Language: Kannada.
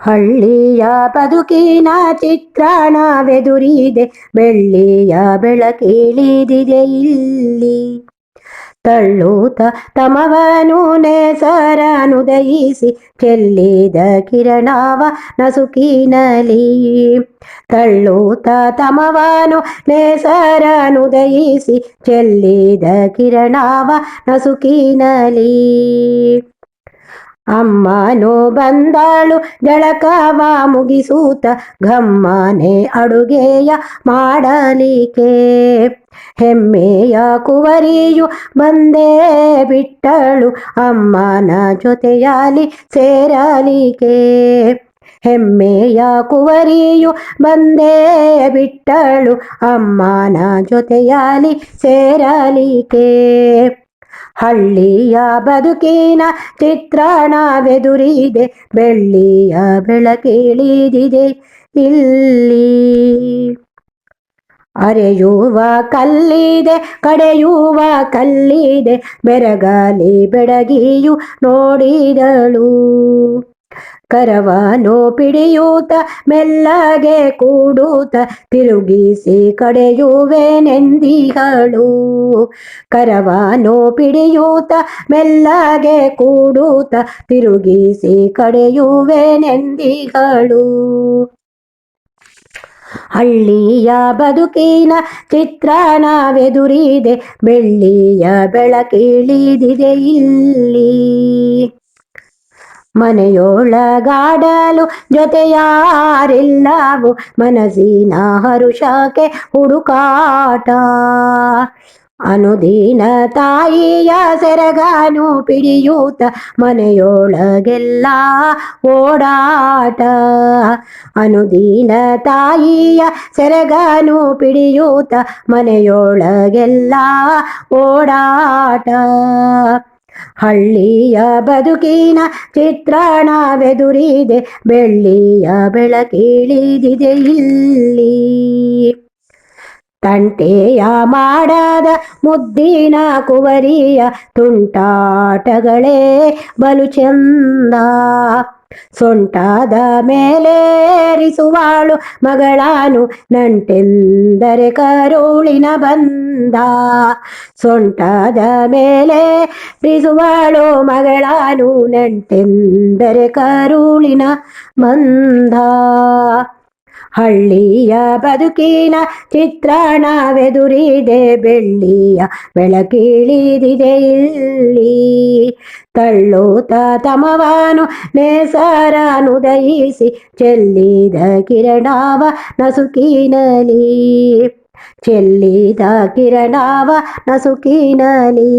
ಹಳ್ಳಿಯ ಬದುಕಿನ ಚಿತ್ರಣವೆದುರಿದೆ ಬೆಳ್ಳಿಯ ಬೆಳಕಿಳಿದಿದೆ ಇಲ್ಲಿ. ತಳ್ಳೂತ ತಮವನು ನೇಸರನುದಯಿಸಿ ಚೆಲ್ಲಿದ ಕಿರಣವ ನಸುಕಿನಲಿ. ತಳ್ಳೂತ ತಮವನು ನೇಸರನುದಯಿಸಿ ಚೆಲ್ಲಿದ ಕಿರಣವ ನಸುಕಿನಲಿ. ಅಮ್ಮನು ಬಂದಳು ಜಳಕವ ಮುಗಿಸೂತ ಘಮ್ಮನೆ ಅಡುಗೆಯ ಮಾಡಲಿಕ್ಕೆ. ಹೆಮ್ಮೆಯ ಕುವರಿಯು ಬಂದೇ ಬಿಟ್ಟಳು, ಅಮ್ಮನ ಜೊತೆಯಾಲಿ ಸೇರಲಿಕ್ಕೆ. ಹೆಮ್ಮೆಯ ಕುವರಿಯು ಬಂದೇ ಬಿಟ್ಟಳು, ಅಮ್ಮನ ಜೊತೆಯಾಲಿ ಸೇರಲಿಕ್ಕೆ. ಹಳ್ಳಿಯ ಬದುಕಿನ ಚಿತ್ರಣವೆದುರಿದೆ ಬೆಳ್ಳಿಯ ಬೆಳಕಿಳಿದಿದೆ ಇಲ್ಲಿ. ಅರೆಯುವ ಕಲ್ಲಿದೆ ಕಡೆಯುವ ಕಲ್ಲಿದೆ ಬೆರಗಾಲಿ ಬೆಡಗಿಯು ನೋಡಿದಳು. ಕರವನು ಪಿಡಿಯೂತ ಮೆಲ್ಲಗೆ ಕೂಡೂತ ತಿರುಗಿಸಿ ಕಡೆಯುವೆನೆಂದಿಗಳು ಕರವನು ಪಿಡಿಯೂತ ಮೆಲ್ಲಗೆ ಕೂಡೂತ ತಿರುಗಿಸಿ ಕಡೆಯುವೆನೆಂದಿಗಳು ಹಳ್ಳಿಯ ಬದುಕಿನ ಚಿತ್ರಣವೆದುರಿದೆ ಬೆಳ್ಳಿಯ ಬೆಳಕಿಳಿದಿದೆ ಇಲ್ಲಿ. ಮನೆಯೊಳಗಾಡಲು ಜೊತೆಯಾರಿಲ್ಲವು ಮನಸ್ಸಿನ ಹರುಷಕ್ಕೆ ಹುಡುಕಾಟ. ಅನುದಿನ ತಾಯಿಯ ಸೆರಗಾನು ಪಿಡಿಯೂತ ಮನೆಯೊಳಗೆಲ್ಲ ಓಡಾಟ. ಅನುದಿನ ತಾಯಿಯ ಸೆರಗಾನು ಪಿಡಿಯೂತ ಮನೆಯೊಳಗೆಲ್ಲ ಓಡಾಟ. ಹಳ್ಳಿಯ ಬದುಕಿನ ಚಿತ್ರಣವೆದುರಿದೆ ಬೆಳ್ಳಿಯ ಬೆಳಕಿಳಿದಿದೆ ಇಲ್ಲಿ. ತಂಟೆಯ ಮಾಡದ ಮುದ್ದಿನ ಕುವರಿಯ ತುಂಟಾಟಗಳೇ ಬಲು ಚಂದ. ಸೊಂಟಾದ ಮೇಲೇರಿಸುವಾಳು ಮಗಳಾನು ನಂಟೆಂದರೆ ಕರುಳಿನ ಬಂದ. ಸೊಂಟಾದ ಮೇಲೆ ರಿಸುವಾಳು ಮಗಳಾನು ನಂಟೆಂದರೆ ಕರುಳಿನ ಬಂದ. ಹಳ್ಳಿಯ ಬದುಕಿನ ಚಿತ್ರಣವೆದುರಿದೆ ಬೆಳ್ಳಿಯ ಬೆಳಕಿಳಿದಿದೆ ಇಲ್ಲಿ. ತಳ್ಳೂತ ತಮವನು ನೇಸರನುದಯಿಸಿ ಚೆಲ್ಲಿದ ಕಿರಣವ ನಸುಕಿನಲಿ. ಚೆಲ್ಲಿದ ಕಿರಣವ ನಸುಕಿನಲಿ.